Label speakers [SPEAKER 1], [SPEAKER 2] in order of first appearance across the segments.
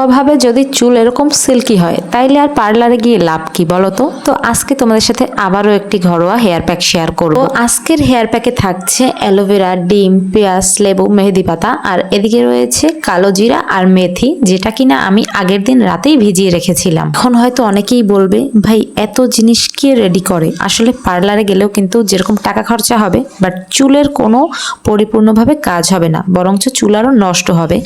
[SPEAKER 1] ঘরোয়াভাবে যদি চুল এরকম সিল্কি হয়, তাইলে আর পার্লারে গিয়ে লাভ কি বলো তো? তো আজকে তোমাদের সাথে আবারও একটি ঘরোয়া হেয়ার প্যাক শেয়ার করব। আজকের হেয়ার প্যাকে থাকছে অ্যালোভেরা ডিম, পেঁয়াজ, লেবু, মেহেদি পাতা, আর এদিকে রয়েছে কালো জিরা আর মেথি, যেটা কিনা আমি আগের দিন রাতেই ভিজিয়ে রেখেছিলাম। এখন হয়তো অনেকেই বলবে, ভাই, এত জিনিস কে রেডি করে? আসলে পার্লারে গেলেও কিন্তু যেরকম টাকা খরচা হবে বাট চুলের কোনো পরিপূর্ণভাবে কাজ হবে না, বরঞ্চ চুল আরও নষ্ট হবে।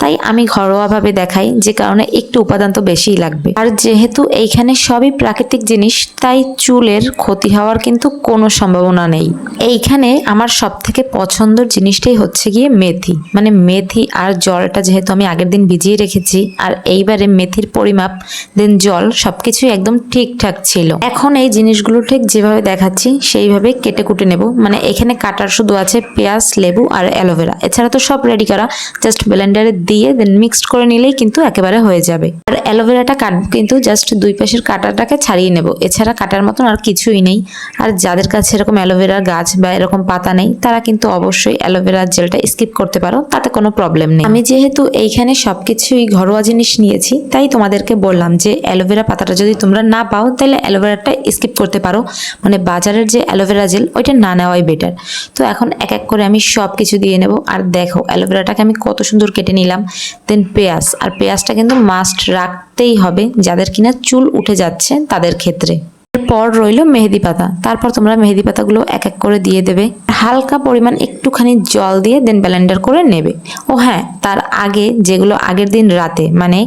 [SPEAKER 1] তাই আমি ঘরোয়াভাবে দেখাই যে কারণে একটু উপাদান তো বেশিই লাগবে। আর যেহেতু এইখানে সবই প্রাকৃতিক জিনিস, তাই চুলের ক্ষতি হওয়ার কিন্তু কোনো সম্ভাবনা নেই। এইখানে আমার সব থেকে পছন্দের জিনিসটাই হচ্ছে গিয়ে মেথি। মানে মেথি আর জলটা যেহেতু আমি আগের দিন ভিজিয়ে রেখেছি, আর এইবারে মেথির পরিমাপ দেন জল সবকিছুই একদম ঠিকঠাক ছিল। এখন এই জিনিসগুলো ঠিক যেভাবে দেখাচ্ছি, সেইভাবে কেটে কুটে নেব। মানে এখানে কাটার শুধু আছে পেঁয়াজ, লেবু আর অ্যালোভেরা। এছাড়া তো সব রেডি করা। জাস্ট ব্লেন্ডারে দিয়ে দেন মিক্সড করে নিলেই কিন্তু একেবারে হয়ে যাবে। আর অ্যালোভেরাটা কাটবো কিন্তু জাস্ট দুই পাশের কাটাটাকে ছাড়িয়ে নেব। এছাড়া কাটার মতন আর কিছুই নেই। আর যাদের কাছে এরকম অ্যালোভেরার গাছ বা এরকম পাতা নেই, তারা কিন্তু অবশ্যই অ্যালোভেরার জেলটা স্কিপ করতে পারো, তাতে কোনো প্রবলেম নেই। আমি যেহেতু এইখানে সব কিছুই ঘরোয়া জিনিস নিয়েছি, তাই তোমাদেরকে বললাম যে অ্যালোভেরা পাতাটা যদি তোমরা না পাও, তাহলে অ্যালোভেরাটা স্কিপ করতে পারো। মানে বাজারের যে অ্যালোভেরা জেল, ওইটা না নেওয়াই বেটার তো এখন এক এক করে আমি সব কিছু দিয়ে নেব। আর দেখো, অ্যালোভেরাটাকে আমি কত সুন্দর কেটে নিলাম। দেন পেঁয়াজ, আর পেঁয়াজটা কিন্তু মাস্ট রাখতেই হবে। যাদের কিনা চুল উঠে যাচ্ছে তাদের ক্ষেত্রে। এরপর রইল মেহেদি পাতা। তারপর তোমরা মেহেদি পাতাগুলো এক এক করে দিয়ে দেবে। হালকা পরিমাণ একটুখানি জল দিয়ে দেন ব্লেন্ডার করে নেবে। ও হ্যাঁ তার আগে, যেগুলো আগের দিন রাতে মানে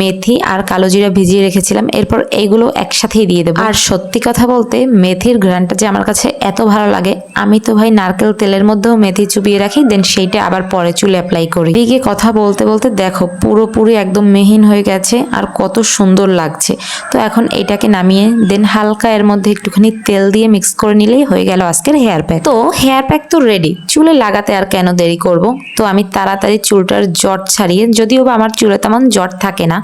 [SPEAKER 1] মেথি আর কালো জিরা ভিজিয়ে রেখেছিলাম, এরপর এইগুলো একসাথেই দিয়ে দেবো। আর সত্যি কথা বলতে, মেথির ঘ্রাণটা যে আমার কাছে এত ভালো লাগে, আমি তো ভাই নারকেল তেলের মধ্যেও মেথি চুবিয়ে রাখি, দেন সেইটা আবার পরে চুলে অ্যাপ্লাই করি। দিকে কথা বলতে বলতে দেখো, পুরোপুরি একদম মেহিন হয়ে গেছে, আর কত সুন্দর লাগছে। তো এখন এটাকে নামিয়ে, দেন হালকা এর মধ্যে একটুখানি তেল দিয়ে মিক্স করে নিলেই হয়ে গেল আজকের হেয়ার প্যাক তো হেয়ার প্যাক তো রেডি চুলে লাগাতে আর কেন দেরি করব? তো আমি তাড়াতাড়ি চুলটার জট ছাড়িয়ে, যদিও বা আমার চুলে তেমন জট থাকে না।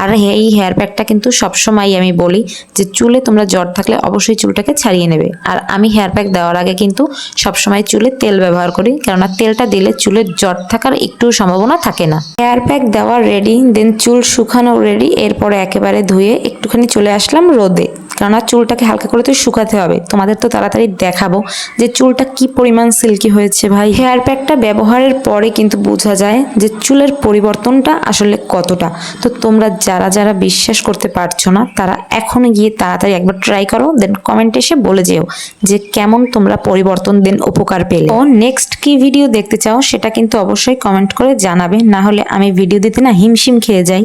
[SPEAKER 1] আর এই হেয়ার প্যাকটা কিন্তু সবসময় আমি বলি যে, চুলে তোমরা জট থাকলে অবশ্যই চুলটাকে ছাড়িয়ে নেবে। আর আমি হেয়ার প্যাক দেওয়ার আগে কিন্তু সবসময় চুলে তেল ব্যবহার করি, কেননা তেলটা দিলে চুলের জট থাকার একটু সম্ভাবনা থাকে না। হেয়ার প্যাক দেওয়া রেডি দেন চুল শুকানো রেডি এরপরে একেবারে ধুয়ে একটুখানি চলে আসলাম রোদে। কেননা চুলটাকে হালকা করে তো শুকাতে হবে। তোমাদের তো তাড়াতাড়ি দেখাবো যে চুলটা কি পরিমাণ সিল্কি হয়েছে ভাই। হেয়ার প্যাকটা ব্যবহারের পরে কিন্তু বোঝা যায় যে চুলের পরিবর্তনটা আসলে কতটা। তো তোমরা যারা যারা বিশ্বাস করতে পারছ না, তারা এখন গিয়ে তাড়াতাড়ি একবার ট্রাই করো দেন কমেন্টে এসে বলে যেও যে কেমন তোমরা পরিবর্তন দেন উপকার পেলে। ও নেক্সট কি ভিডিও দেখতে চাও সেটা কিন্তু অবশ্যই কমেন্ট করে জানাবে। না হলে আমি ভিডিও দিতে না হিমশিম খেয়ে যাই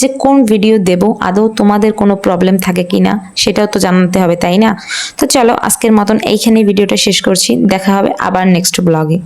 [SPEAKER 1] যে কোন ভিডিও দেব, আদৌ তোমাদের কোনো প্রবলেম থাকে কিনা সেটাও তো জানাতে হবে, তাই না? তো চলো, আজকের মতন এইখানে ভিডিওটা শেষ করছি। দেখা হবে আবার নেক্সট ব্লগে